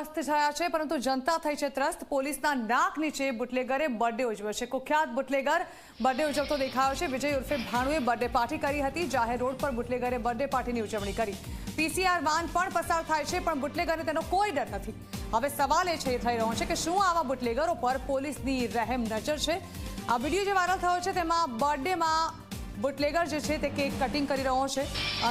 મસ્ત થયા છે, પરંતુ જનતા થઈ છે ત્રસ્ત. પોલીસના નાક નીચે બુટલેગરે બર્થડે ઉજવ્યો છે. કુખ્યાત બુટલેગર બર્થડે ઉજવતો દેખાયો છે. વિજય ઉર્ફે ભાણુએ બર્થડે પાર્ટી કરી હતી. જાહેર રોડ પર બુટલેગરે બર્થડે પાર્ટીની ઉજવણી કરી. પીસીઆર વાન પણ પસાર થાય છે, પણ બુટલેગરને તેનો કોઈ ડર નથી. હવે સવાલ એ છે થઈ રહ્યો છે કે શું આવા બુટલેગરો પર પોલીસની રહેમ નજર છે? આ વીડિયો જે વાયરલ થયો છે, તેમાં બર્થડેમાં બુટલેગર જે છે તે કેક કટિંગ કરી રહ્યો છે.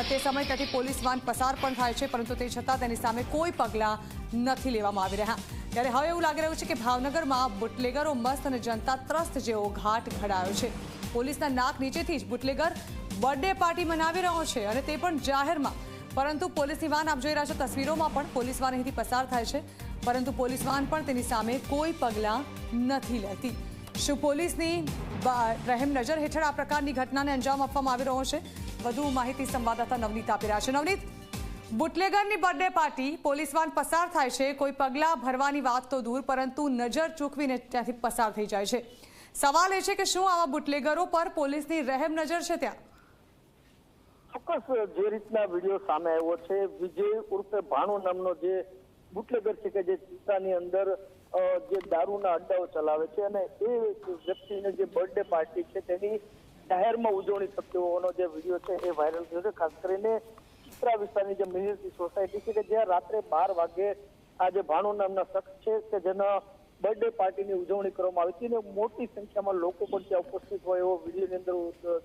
તે સમય ત્યાંથી પોલીસ વાન પસાર પણ થાય છે, પરંતુ તે છતાં તેની સામે કોઈ પગલાં નથી લેવામાં આવી રહ્યા. ત્યારે હવે એવું લાગી રહ્યું છે કે ભાવનગરમાં બુટલેગરો મસ્ત અને જનતા ત્રસ્ત જેવો ઘાટ ઘડાયો છે. પોલીસના નાક નીચેથી જ બુટલેગર બર્થડે પાર્ટી મનાવી રહ્યો છે અને તે પણ જાહેરમાં. પરંતુ પોલીસની વાન આપ જોઈ રહ્યા છો તસવીરોમાં પણ પોલીસ વાન અહીંથી પસાર થાય છે. પરંતુ પોલીસ વાન પણ તેની સામે કોઈ પગલાં નથી લેતી. શું પોલીસની રહેમ નજર હેઠળ આ પ્રકારની ઘટનાને અંજામ આપવામાં આવી રહ્યો છે? વધુ માહિતી સંવાદદાતા નવનીત આપી રહ્યા છે. નવનીત, બુટલેગરની બર્થડે પાર્ટી પોલીસ પસાર થાય છે. કોઈ પગલાં ભરવાની વાત તો દૂર, પરંતુ નજર ચૂકવીને ત્યાંથી પસાર થઈ જાય છે. સવાલ એ છે કે શું આવા બુટલેગરો પર પોલીસની રહેમ નજર છે ત્યાં? ચોક્કસ, જે રીતના વીડિયો સામે આવ્યો છે, વિજય ઉર્ફે ભાણુ નામનો જે બુટલેગર છે કે જે ચિત્તાની અંદર જે દારૂના અડ્ડાઓ ચલાવે છે અને એ વ્યક્તિને જે બર્થડે પાર્ટી છે તેની જાહેરમાં ઉજવણી થતી હોવાનો જે વીડિયો છે એ વાયરલ થયો છે. ખાસ કરીને ચિત્રા વિસ્તારની જે મિનિટી સોસાયટી છે કે જ્યાં રાત્રે બાર વાગે આ જે ભાણુ નામના શખ્સ છે કે જેના બર્થડે પાર્ટીની ઉજવણી કરવામાં આવી હતી અને મોટી સંખ્યામાં લોકો પણ ત્યાં ઉપસ્થિત હોય એવો વિડીયોની અંદર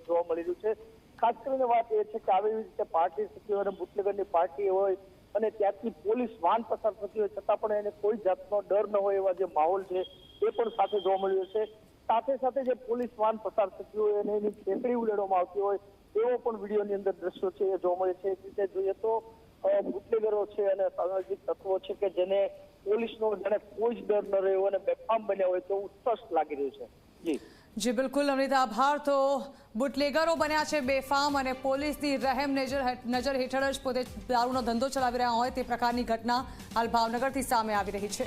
જોવા મળી રહ્યું છે. ખાસ કરીને વાત એ છે કે આવી રીતે પાર્ટી થતી હોય અને બુટલેગરની પાર્ટી હોય અને ત્યાંથી પોલીસ વાન પસાર થતી હોય છતાં પણ એને કોઈ જાતનો ડર ન હોય એવા જે માહોલ છે, એ પણ સાથે જોવા મળ્યો છે. સાથે સાથે જે પોલીસ વાન પસાર થતી હોય અને એની ખેતરી ઉલેડવામાં આવતી હોય, એવો પણ વિડીયોની અંદર દ્રશ્યો છે, એ જોવા મળે છે. એક રીતે જોઈએ તો બુટલેગરો છે અને સામાજિક તત્વો છે કે જેને પોલીસનો જાણે કોઈ જ ડર ન રહ્યો અને બેફામ બન્યા હોય તેવું સ્પષ્ટ લાગી રહ્યું છે. જી. જી, બિલકુલ નવનીત આભાર તો બુટલેગરો બન્યા છે બેફામ અને પોલીસની રહેમ નજર નજર હેઠળ જ પોતે દારૂનો ધંધો ચલાવી રહ્યા હોય તે પ્રકારની ઘટના હાલ ભાવનગરથી સામે આવી રહી છે.